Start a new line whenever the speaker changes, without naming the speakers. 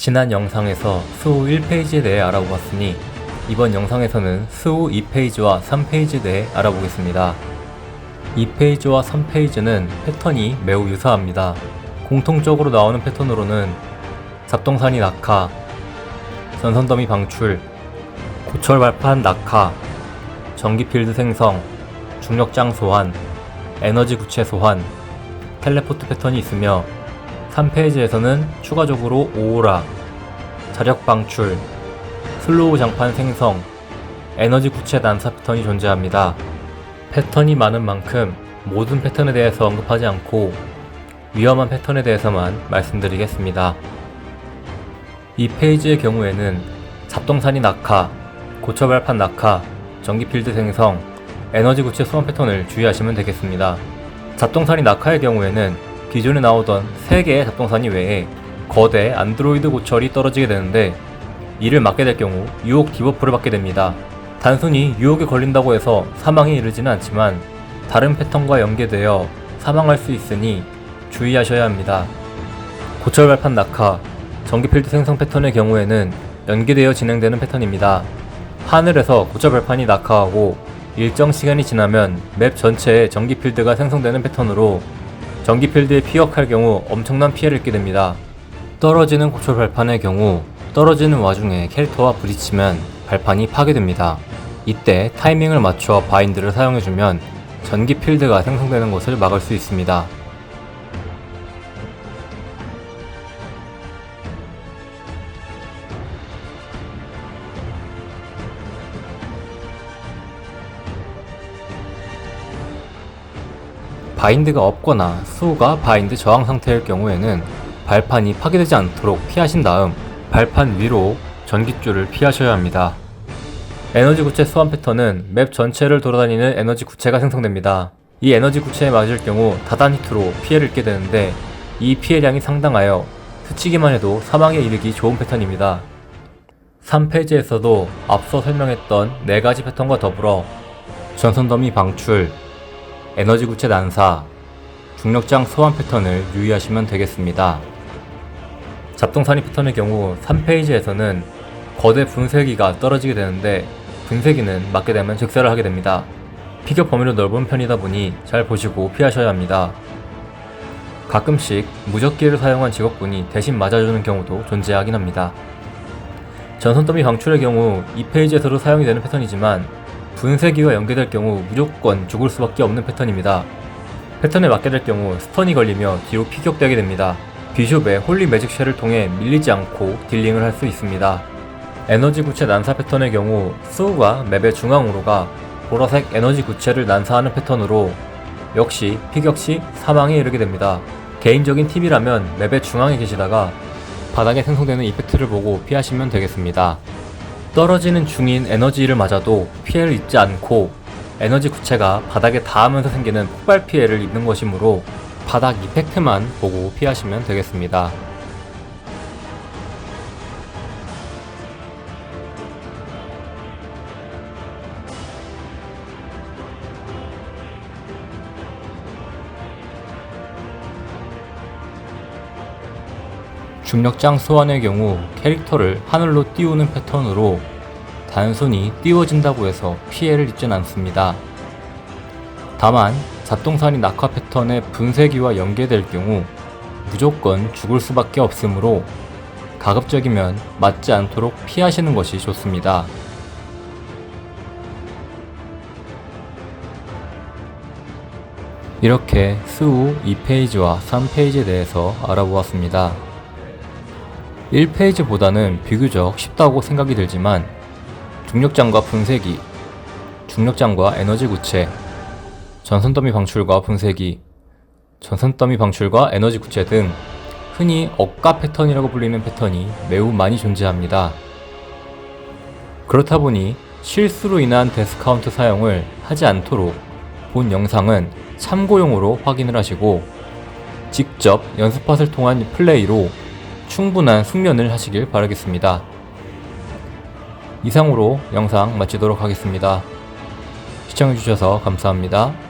지난 영상에서 수호 1페이지에 대해 알아보았으니 이번 영상에서는 수호 2페이지와 3페이지에 대해 알아보겠습니다. 2페이지와 3페이지는 패턴이 매우 유사합니다. 공통적으로 나오는 패턴으로는 잡동사니 낙하, 전선더미 방출, 고철 발판 낙하, 전기 필드 생성, 중력장 소환, 에너지 구체 소환, 텔레포트 패턴이 있으며 3페이지에서는 추가적으로 오오라, 자력 방출, 슬로우 장판 생성, 에너지 구체 난사 패턴이 존재합니다. 패턴이 많은 만큼 모든 패턴에 대해서 언급하지 않고 위험한 패턴에 대해서만 말씀드리겠습니다. 이 페이지의 경우에는 잡동사니 낙하, 고철 발판 낙하, 전기 필드 생성, 에너지 구체 소환 패턴을 주의하시면 되겠습니다. 잡동사니 낙하의 경우에는 기존에 나오던 3개의 잡동사니 외에 거대 안드로이드 고철이 떨어지게 되는데 이를 맞게 될 경우 유혹 디버프를 받게 됩니다. 단순히 유혹에 걸린다고 해서 사망에 이르지는 않지만 다른 패턴과 연계되어 사망할 수 있으니 주의하셔야 합니다. 고철 발판 낙하, 전기 필드 생성 패턴의 경우에는 연계되어 진행되는 패턴입니다. 하늘에서 고철 발판이 낙하하고 일정 시간이 지나면 맵 전체에 전기 필드가 생성되는 패턴으로 전기 필드에 피격할 경우 엄청난 피해를 입게 됩니다. 떨어지는 고철 발판의 경우 떨어지는 와중에 캐릭터와 부딪히면 발판이 파괴됩니다. 이때 타이밍을 맞춰 바인드를 사용해주면 전기 필드가 생성되는 것을 막을 수 있습니다. 바인드가 없거나 수호가 바인드 저항 상태일 경우에는 발판이 파괴되지 않도록 피하신 다음 발판 위로 전기줄을 피하셔야 합니다. 에너지 구체 소환 패턴은 맵 전체를 돌아다니는 에너지 구체가 생성됩니다. 이 에너지 구체에 맞을 경우 다단 히트로 피해를 입게 되는데 이 피해량이 상당하여 스치기만 해도 사망에 이르기 좋은 패턴입니다. 3페이지에서도 앞서 설명했던 4가지 패턴과 더불어 전선 더미 방출, 에너지 구체 난사, 중력장 소환 패턴을 유의하시면 되겠습니다. 잡동사니 패턴의 경우 3페이지에서는 거대 분쇄기가 떨어지게 되는데 분쇄기는 맞게 되면 즉사를 하게 됩니다. 피격 범위도 넓은 편이다 보니 잘 보시고 피하셔야 합니다. 가끔씩 무적기를 사용한 직업군이 대신 맞아주는 경우도 존재하긴 합니다. 전선더미 방출의 경우 2페이지에서도 사용이 되는 패턴이지만 분쇄기와 연계될 경우 무조건 죽을 수밖에 없는 패턴입니다. 패턴에 맞게 될 경우 스턴이 걸리며 뒤로 피격되게 됩니다. 비숍의 홀리 매직 쉘을 통해 밀리지 않고 딜링을 할 수 있습니다. 에너지 구체 난사 패턴의 경우 스우가 맵의 중앙으로 가 보라색 에너지 구체를 난사하는 패턴으로 역시 피격 시 사망에 이르게 됩니다. 개인적인 팁이라면 맵의 중앙에 계시다가 바닥에 생성되는 이펙트를 보고 피하시면 되겠습니다. 떨어지는 중인 에너지를 맞아도 피해를 입지 않고 에너지 구체가 바닥에 닿으면서 생기는 폭발 피해를 입는 것이므로 바닥 이펙트만 보고 피하시면 되겠습니다. 중력장 소환의 경우 캐릭터를 하늘로 띄우는 패턴으로 단순히 띄워진다고 해서 피해를 입진 않습니다. 다만 잡동사니 낙하 패턴의 분쇄기와 연계될 경우 무조건 죽을 수밖에 없으므로 가급적이면 맞지 않도록 피하시는 것이 좋습니다. 이렇게 수후 2페이지와 3페이지에 대해서 알아보았습니다. 1페이지보다는 비교적 쉽다고 생각이 들지만 중력장과 분쇄기, 중력장과 에너지 구체, 전선 더미 방출과 분쇄기, 전선 더미 방출과 에너지 구체 등 흔히 억가 패턴이라고 불리는 패턴이 매우 많이 존재합니다. 그렇다 보니 실수로 인한 데스카운트 사용을 하지 않도록 본 영상은 참고용으로 확인을 하시고 직접 연습팟을 통한 플레이로 충분한 숙련을 하시길 바라겠습니다. 이상으로 영상 마치도록 하겠습니다. 시청해주셔서 감사합니다.